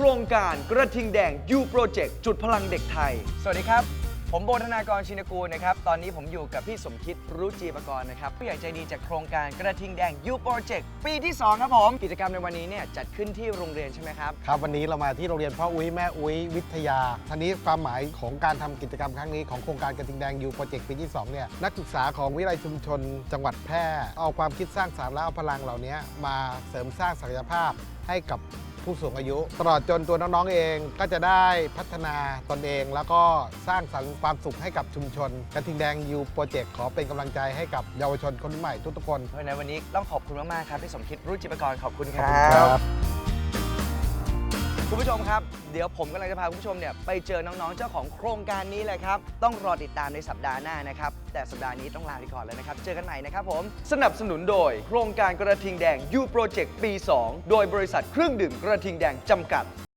โครงการกระทิงแดง U Project จุดพลังเด็กไทย สวัสดีครับ ผมโบธนากรชินกูลนะครับ ตอนนี้ผมอยู่กับพี่สมคิดรู้จีปกรณ์นะครับผู้ใหญ่ใจดีจากโครงการกระทิงแดง U Project ปีที่ 2 ครับผม กิจกรรมในวันนี้เนี่ยจัดขึ้นที่โรงเรียนใช่ไหมครับ ครับวันนี้เรามาที่โรงเรียนพ่ออุ้ยแม่อุ้ยวิทยาท่านี้ความหมายของการทำกิจกรรมครั้งนี้ของโครงการกระทิงแดงยูโปรเจกต์ปีที่2เนี่ยนักศึกษาของวิทยาลัยชุมชน จังหวัดแพร่เอาความคิดสร้างสรรค์และเอาพลังเหล่านี้มาเสริมสร้างศักยภาพให้กับ ผู้สูงอายุ ตลอดจนตัวน้องๆเองก็จะได้พัฒนาตนเอง แล้วก็สร้างสรรค์ความสุขให้กับชุมชน กระทิงแดงยูโปรเจกต์ขอเป็นกำลังใจให้กับเยาวชนคนรุ่นใหม่ทุกๆคน เพราะฉะนั้นวันนี้ต้องขอบคุณมากๆครับพี่สมคิดรู้จิปกรณ์ขอบคุณคขอบรัคุณครับบคุณ ผู้ชมครับ เดี๋ยวผมกำลังจะพาคุณผู้ชมเนี่ยไปเจอน้องๆ เจ้าของโครงการนี้เลยครับ ต้องรอติดตามในสัปดาห์หน้านะครับ แต่สัปดาห์นี้ต้องลาไปก่อนเลยนะครับ เจอกันใหม่นะครับผม สนับสนุนโดย โครงการกระทิงแดง U Project ปี 2 โดยบริษัทเครื่องดื่มกระทิงแดงจำกัด